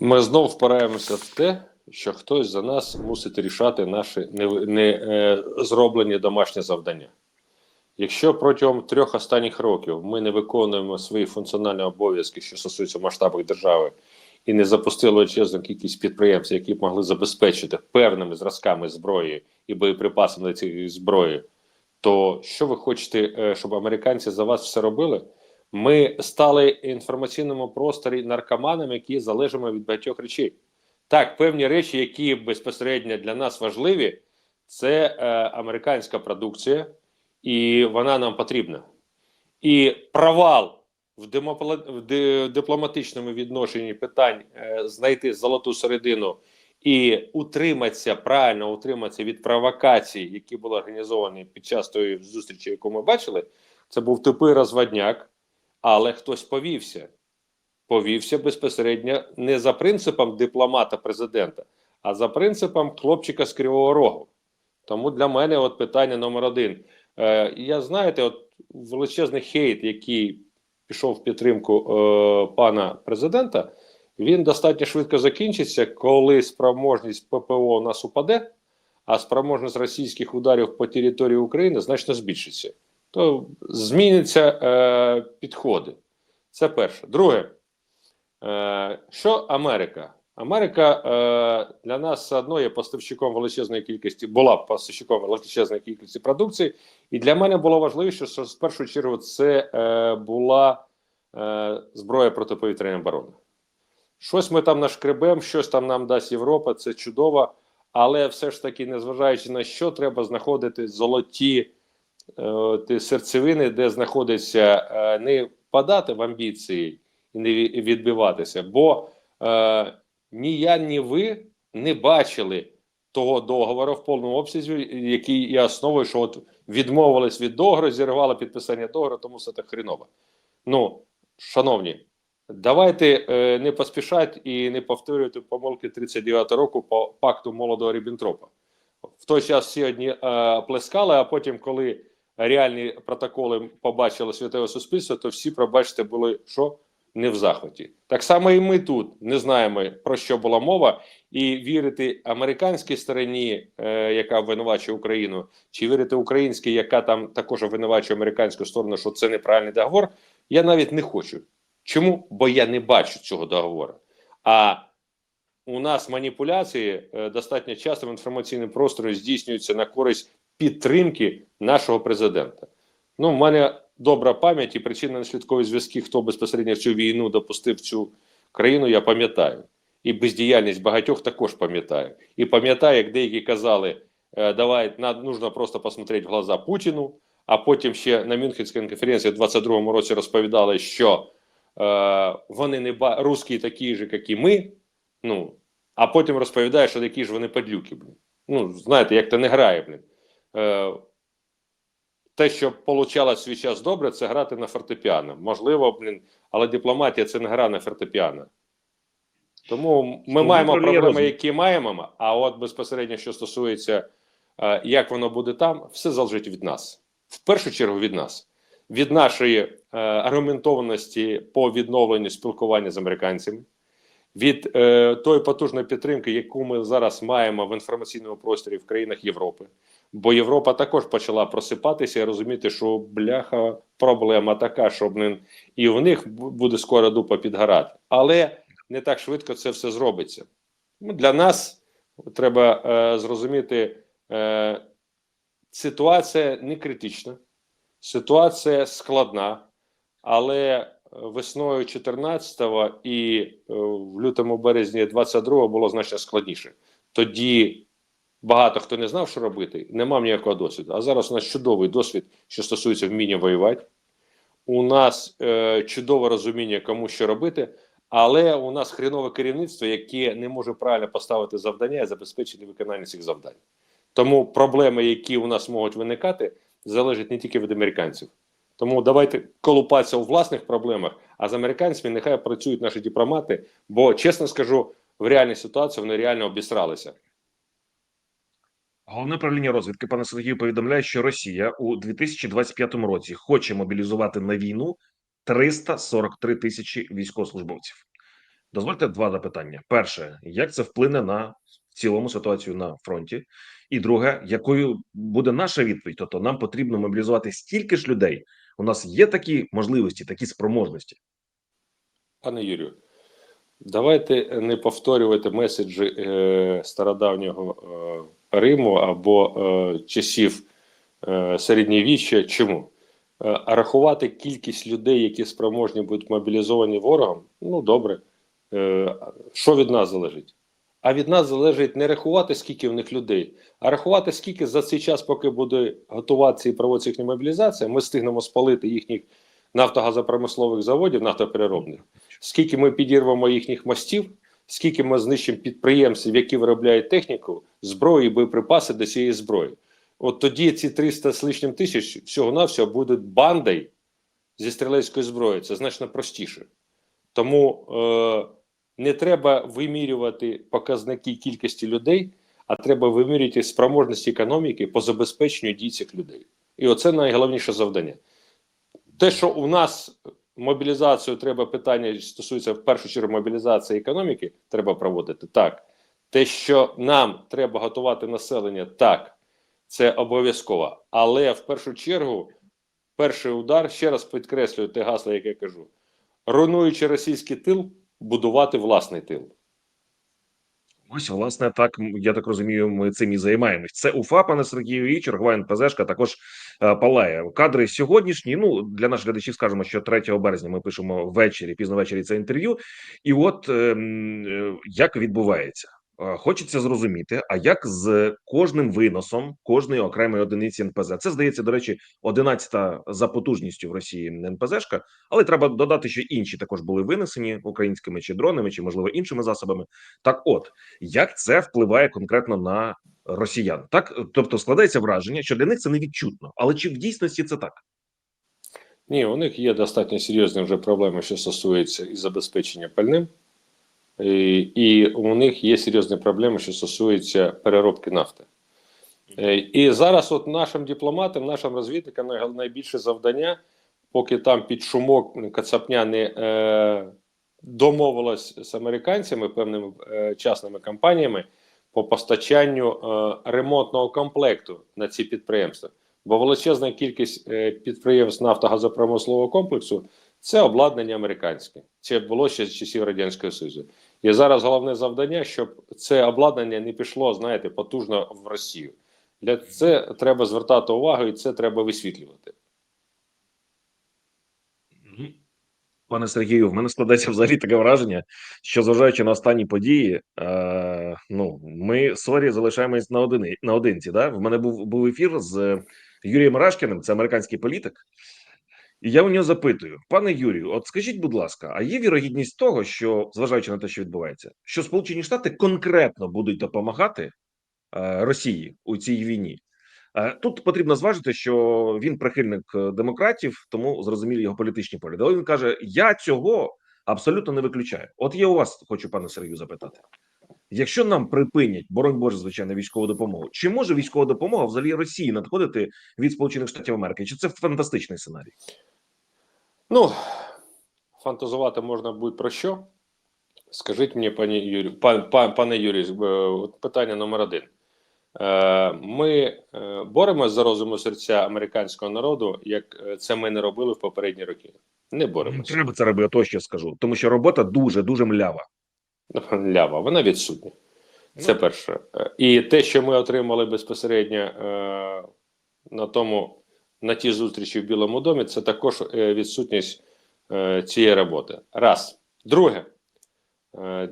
Ми знов впираємося в те, що хтось за нас мусить рішати наші не, не е, зроблені домашні завдання. Якщо протягом трьох останніх років ми не виконуємо свої функціональні обов'язки, що стосуються масштабів держави, і не запустили величезну кількість підприємств, які б могли забезпечити певними зразками зброї і боєприпасами цієї зброї, то що ви хочете, е, щоб американці за вас все робили? Ми стали інформаційному просторі наркоманами, які залежимо від багатьох речей. Так, певні речі, які безпосередньо для нас важливі, це е, американська продукція, і вона нам потрібна. І провал в, демопла- в дипломатичному відношенні питань е, знайти золоту середину і утриматися, правильно утриматися від провокацій, які були організовані під час тої зустрічі, яку ми бачили, це був тупий розводняк, але хтось повівся. Повівся безпосередньо не за принципом дипломата-президента, а за принципом хлопчика з Кривого Рогу. Тому для мене от питання номер один. Е, я знаєте, от величезний хейт, який пішов в підтримку е, пана президента, він достатньо швидко закінчиться, коли спроможність ППО у нас упаде, а спроможність російських ударів по території України значно збільшиться. То зміняться е, підходи. Це перше. Друге, е, що Америка? Америка е, для нас все одно є поставщиком величезної кількості, була поставщиком величезної кількості продукції, і для мене було важливіше, що в першу чергу це е, була е, зброя протиповітряної оборони. Щось ми там нашкребемо, щось там нам дасть Європа, це чудово, але все ж таки, незважаючи на що, треба знаходити золоті ті серцевини, де знаходиться е, не впадати в амбіції і не відбиватися, бо е, ні я, ні ви не бачили того договору в повному обсязі, який є основою, що от відмовились від договору, зірвали підписання договору, тому все так хріново. Ну, шановні, давайте е, не поспішати і не повторювати помилки 39 року по пакту молодого Ріббентропа. В той час всі одні е, плескали, а потім, коли реальні протоколи побачило світове суспільство, то всі, пробачте, були що? Не в захваті. Так само і ми тут не знаємо про що була мова, і вірити американській стороні, е, яка обвинувачує Україну, чи вірити українській, яка там також обвинувачує американську сторону, що це неправильний договор, я навіть не хочу. Чому? Бо я не бачу цього договору. А у нас маніпуляції е, достатньо часто в інформаційному просторі здійснюються на користь підтримки нашого президента. Ну, в мене добра пам'ять і причинно-наслідкові зв'язки, хто безпосередньо цю війну допустив цю країну, я пам'ятаю. І бездіяльність багатьох також пам'ятаю. І пам'ятаю, як деякі казали, е, давай над, нужно просто посмотреть в глаза Путіну, а потім ще на Мюнхенській конференції в 22-му році розповідали, що е, вони не ба русські такі ж, як і ми. Ну, а потім розповідає, що такі ж вони падлюки. Блін. Ну, знаєте, як то не грає, блін. Е, те, що получало свій час добре, це грати на фортепіано. Можливо, блін, але дипломатія це не гра на фортепіано. Тому ми Ну, маємо проблеми, які маємо. А от безпосередньо, що стосується, е, як воно буде там, все залежить від нас. В першу чергу від нас, від нашої е, аргументованості по відновленню спілкування з американцями, від е, тої потужної підтримки, яку ми зараз маємо в інформаційному просторі в країнах Європи. Бо Європа також почала просипатися і розуміти, що бляха проблема така, що блин, і в них буде скоро дупа підгорати. Але не так швидко це все зробиться. Ну, Для нас треба е, зрозуміти, е, ситуація не критична, ситуація складна, але весною 14-го і е, в лютому березні 22-го було значно складніше. Тоді багато хто не знав, що робити, не мав ніякого досвіду. А зараз у нас чудовий досвід, що стосується вміння воювати. У нас е, чудове розуміння, кому що робити, але у нас хренове керівництво, яке не може правильно поставити завдання і забезпечити виконання цих завдань. Тому проблеми, які у нас можуть виникати, залежать не тільки від американців. Тому давайте колупатися у власних проблемах, а з американцями нехай працюють наші дипломати, бо чесно скажу, в реальній ситуації вони реально обісралися. Головне управління розвідки пане Сергію повідомляє, що Росія у 2025 році хоче мобілізувати на війну 343 тисячі військовослужбовців. Дозвольте два запитання. Перше, як це вплине на в цілому ситуацію на фронті? І друге, якою буде наша відповідь? Тобто нам потрібно мобілізувати стільки ж людей. У нас є такі можливості, такі спроможності. Пане Юрію, давайте не повторювати меседжі е, стародавнього е, Риму або е, часів середньовіччя. Чому? А рахувати кількість людей, які спроможні будуть мобілізовані ворогом, ну добре. Що від нас залежить? А від нас залежить не рахувати, скільки в них людей, а рахувати, скільки за цей час, поки буде готуватися і проводиться їхня мобілізація, ми встигнемо спалити їхніх нафтогазопромислових заводів, нафтопереробних, скільки ми підірвемо їхніх мостів, скільки ми знищимо підприємців, які виробляють техніку, зброю і боєприпаси до цієї зброї. От тоді ці 300 з лишнім тисяч всього-навсього будуть бандою зі стрілецької зброї. Це значно простіше. Тому е, не треба вимірювати показники кількості людей, а треба вимірювати спроможності економіки по забезпеченню дій цих людей. І оце найголовніше завдання. Те, що у нас мобілізацію треба питання стосується в першу чергу мобілізації економіки, треба проводити так. Те, що нам треба готувати населення, так, це обов'язково. Але в першу чергу, перший удар, ще раз підкреслюю те гасло, яке кажу: руйнуючи російський тил, будувати власний тил. Ось, власне, так я так розумію, ми цим і займаємось. Це УФА, пане Сергію, і чергова НПЗшка також палає. Кадри сьогоднішні. Ну для наших глядачів скажемо, що 3 березня ми пишемо ввечері, пізно ввечері це інтерв'ю. І от ем, е, як відбувається. Е, Хочеться зрозуміти, а як з кожним виносом кожної окремої одиниці НПЗ? Це здається, до речі, 11-та за потужністю в Росії НПЗшка, але треба додати, що інші також були винесені українськими чи дронами, чи можливо іншими засобами. Так, от як це впливає конкретно на росіян? Так, тобто складається враження, що для них це невідчутно, але чи в дійсності це так? Ні, у них є достатньо серйозні вже проблеми, що стосуються і забезпечення пальним, і, і у них є серйозні проблеми, що стосуються переробки нафти. Е, І зараз, от нашим дипломатам, нашим розвідникам найбільше завдання, поки там під шумок Кацапня не е, домовилась з американцями, певними е, частними компаніями по постачанню е, ремонтного комплекту на ці підприємства. Бо величезна кількість е, підприємств нафтогазопромислового комплексу це обладнання американське. Це було ще з часів Радянського Союзу. І зараз головне завдання, щоб це обладнання не пішло, знаєте, потужно в Росію. Для це треба звертати увагу і це треба висвітлювати. Пане Сергію, в мене складається взагалі таке враження, що зважаючи на останні події, е, ну ми сорі залишаємось на одини наодинці. Да? В мене був був ефір з Юрієм Рашкіним, це американський політик. І я у нього запитую, пане Юрію, от скажіть, будь ласка, а є вірогідність того, що зважаючи на те, що відбувається, що Сполучені Штати конкретно будуть допомагати е, Росії у цій війні? Е, Тут потрібно зважити, що він прихильник е, демократів, тому зрозумілі його політичні погляди. Але він каже: Я цього абсолютно не виключаю. От я у вас хочу, пане Сергію, запитати: якщо нам припинять, боронь Боже, звичайно, військову допомогу, чи може військова допомога взагалі Росії надходити від Сполучених Штатів Америки? Чи це фантастичний сценарій? Ну, фантазувати можна буде про що? Скажіть мені, пані Юрі, пан, пан, пане Юрій, е, питання номер один. Е, Ми е, боремося за розум серця американського народу, як це ми не робили в попередні роки. Не боремося. Треба це робити, то ще скажу, тому що робота дуже дуже млява. Лява, вона відсутня. Це Ну. перше. Е, І те, що ми отримали безпосередньо е, на тому, на тій зустрічі в Білому домі, це також е, відсутність е, цієї роботи. Раз. Друге, е,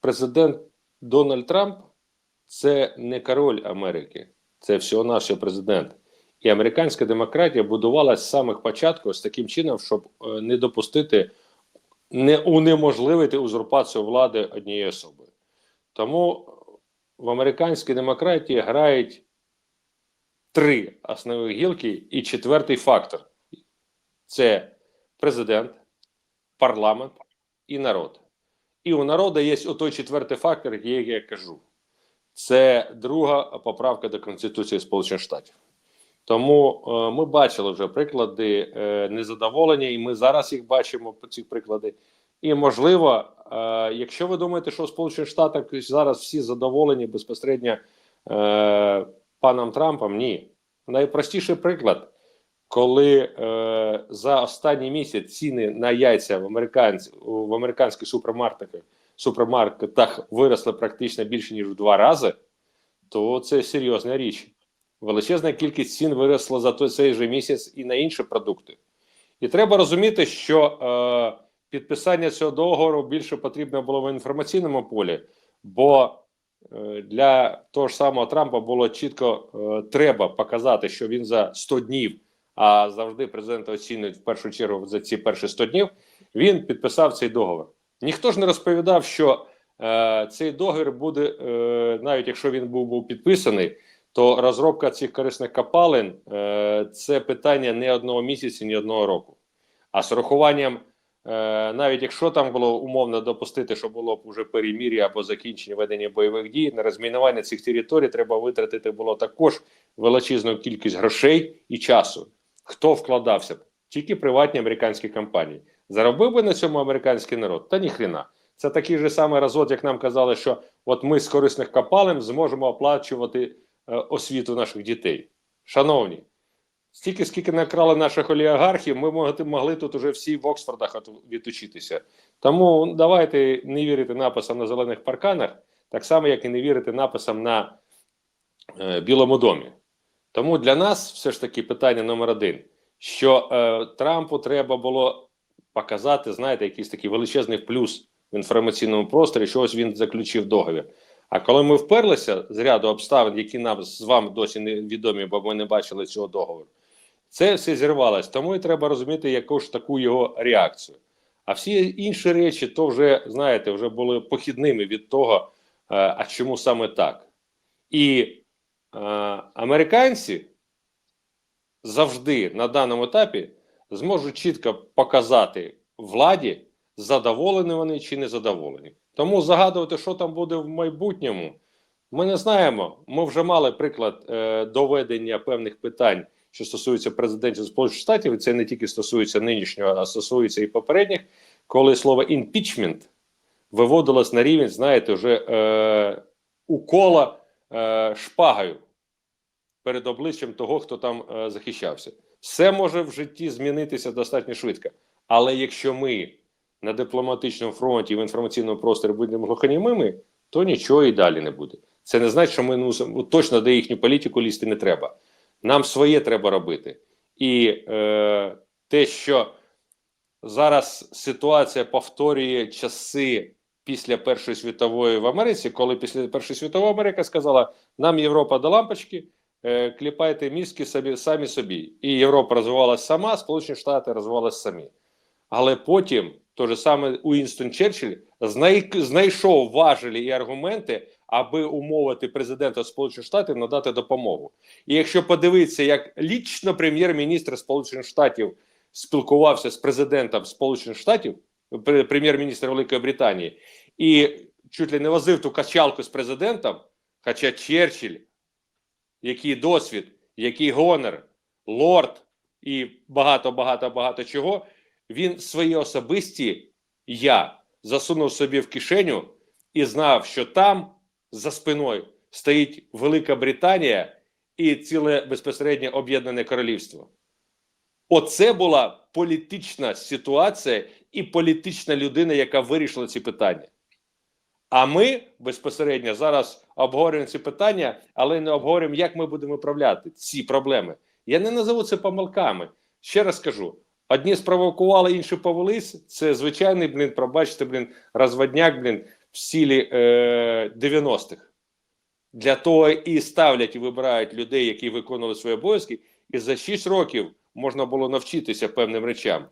президент Дональд Трамп це не король Америки, це всього-навсього президент. І американська демократія будувалася з самих початків з таким чином, щоб не допустити не унеможливити узурпацію влади однієї особи. Тому в американській демократії грають три основні гілки і четвертий фактор це президент, парламент і народ. І у народу є отой четвертий фактор, який я кажу. Це друга поправка до Конституції Сполучених Штатів. Тому е, ми бачили вже приклади е, незадоволення, і ми зараз їх бачимо ці приклади І можливо, е, якщо ви думаєте, що в Сполучених Штатах зараз всі задоволені безпосередньо паном Трампом, ні. Найпростіший приклад, коли за останній місяць ціни на яйця в, американсь, в американських супермаркетах, супермаркетах виросли практично більше ніж в два рази, то це серйозна річ. Величезна кількість цін виросла за той цей же місяць і на інші продукти. І треба розуміти, що е, підписання цього договору більше потрібно було в інформаційному полі, бо е, для того ж самого Трампа було чітко е, треба показати, що він за 100 днів, а завжди президента оцінюють в першу чергу за ці перші 100 днів. Він підписав цей договор. Ніхто ж не розповідав, що е, цей договір буде, е, навіть якщо він був, був підписаний, то розробка цих корисних копалин е, це питання не одного місяця, ні одного року. А з урахуванням, е, навіть якщо там було умовно допустити, що було б уже перемір'я або закінчення ведення бойових дій, на розмінування цих територій треба витратити було також величезну кількість грошей і часу. Хто вкладався б? Тільки приватні американські компанії. Заробив би на цьому американський народ? Та ніхрена. Це такий же самий розвод, як нам казали, що от ми з корисних копалин зможемо оплачувати освіту наших дітей. Шановні, стільки, скільки накрали наших олігархів, ми могли, тут уже всі в Оксфордах відучитися. Тому давайте не вірити написам на зелених парканах, так само, як і не вірити написам на е, Білому домі. Тому для нас все ж таки питання номер один, що е, Трампу треба було показати, знаєте, якийсь такий величезний плюс в інформаційному просторі, що ось він заключив договір. А коли ми вперлися з ряду обставин, які нам з вами досі не відомі, бо ми не бачили цього договору, це все зірвалось. Тому і треба розуміти яку ж таку його реакцію. А всі інші речі, то вже знаєте, вже були похідними від того, е, а чому саме так. І е, американці завжди на даному етапі зможуть чітко показати владі, задоволені вони чи не задоволені. Тому загадувати, що там буде в майбутньому, ми не знаємо. Ми вже мали приклад е, доведення певних питань, що стосуються президентів Сполучених Штатів, і це не тільки стосується нинішнього, а стосується і попередніх, коли слово імпічмент виводилось на рівень, знаєте, вже е, укола е, шпагою перед обличчям того, хто там е, захищався. Все може в житті змінитися достатньо швидко. Але якщо ми на дипломатичному фронті в інформаційному просторі будемо глухонімими, то нічого і далі не буде. Це не значить, що ми ну, ну, точно до їхню політику лізти не треба. Нам своє треба робити. І е, те, що зараз ситуація повторює часи після Першої світової в Америці, коли після Першої світової Америка сказала: нам Європа до лампочки, е, кліпайте мізки собі самі собі. І Європа розвивалася сама, Сполучені Штати розвивалися самі. Але потім той же саме Уінстон Черчилль знай, знайшов важелі і аргументи, аби умовити президента Сполучених Штатів надати допомогу. І якщо подивитися, як лічно прем'єр-міністр Сполучених Штатів спілкувався з президентом Сполучених Штатів, пре- прем'єр-міністр Великої Британії, і чуть ли не возив ту качалку з президентом, хоча Черчилль, який досвід, який гонор, лорд і багато, багато, багато чого, він свої особисті я засунув собі в кишеню і знав, що там за спиною стоїть Велика Британія і ціле безпосередньо Об'єднане Королівство. Оце була політична ситуація і політична людина, яка вирішила ці питання. А ми безпосередньо зараз обговорюємо ці питання, але не обговорюємо, як ми будемо управляти ці проблеми. Я не назову це помилками. Ще раз кажу: одні спровокували, інші повелись. Це звичайний, блін, пробачте, блін, розводняк, блін, в стилі е, 90-х. Для того і ставлять і вибирають людей, які виконували свої обов'язки, і за 6 років можна було навчитися певним речам.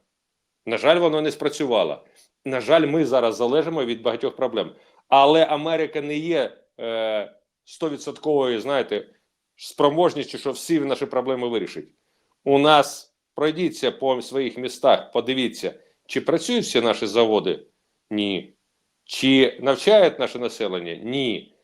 На жаль, воно не спрацювало. На жаль, ми зараз залежимо від багатьох проблем. Але Америка не є е, 100%, знаєте, спроможністю, що всі наші проблеми вирішить. У нас пройдіться по своїх містах, подивіться, чи працюють всі наші заводи? Ні. Чи навчають наше населення? Ні.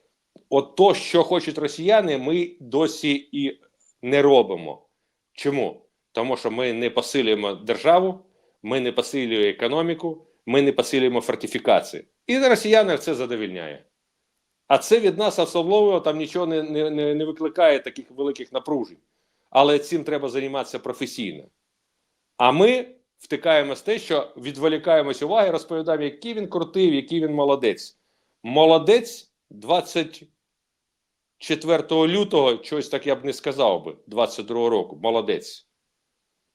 От то, що хочуть росіяни, ми досі і не робимо. Чому? Тому що ми не посилюємо державу, ми не посилюємо економіку, ми не посилюємо фортифікації. І росіяни це задовільняє. А це від нас особливо там нічого не, не, не, викликає таких великих напружень. Але цим треба займатися професійно. А ми втикаємо з те, що відволікаємось уваги, розповідаємо, який він крутий, який він молодець. Молодець 24 лютого, чогось так я б не сказав би, 22 року. Молодець.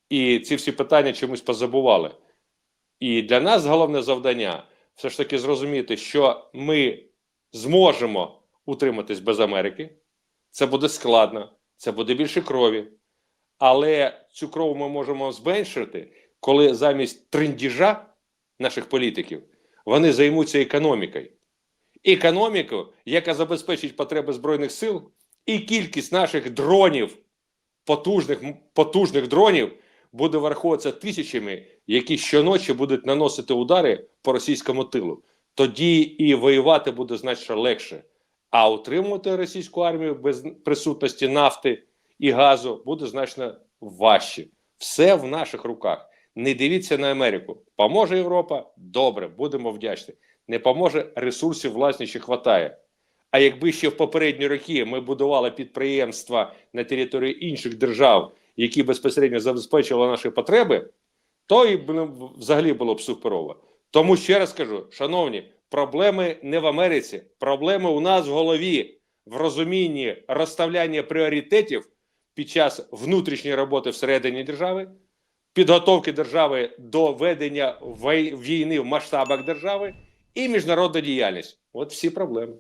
І ці всі питання чомусь позабували. І для нас головне завдання все ж таки зрозуміти, що ми зможемо утриматись без Америки. Це буде складно, це буде більше крові. Але цю кров ми можемо зменшити, коли замість триндіжа наших політиків вони займуться економікою. Економіку, яка забезпечить потреби Збройних сил, і кількість наших дронів, потужних, потужних дронів, буде враховуватися тисячами, які щоночі будуть наносити удари по російському тилу. Тоді і воювати буде значно легше. А утримувати російську армію без присутності нафти і газу буде значно важче. Все в наших руках. Не дивіться на Америку. Поможе Європа? Добре, будемо вдячні. Не поможе ресурсів власні ще хватає. А якби ще в попередні роки ми будували підприємства на території інших держав, які безпосередньо забезпечували наші потреби, то і ну, взагалі було б суперово. Тому ще раз кажу, шановні, проблеми не в Америці, проблеми у нас в голові, в розумінні розставляння пріоритетів під час внутрішньої роботи всередині держави, підготовки держави до ведення війни в масштабах держави і міжнародна діяльність. От всі проблеми.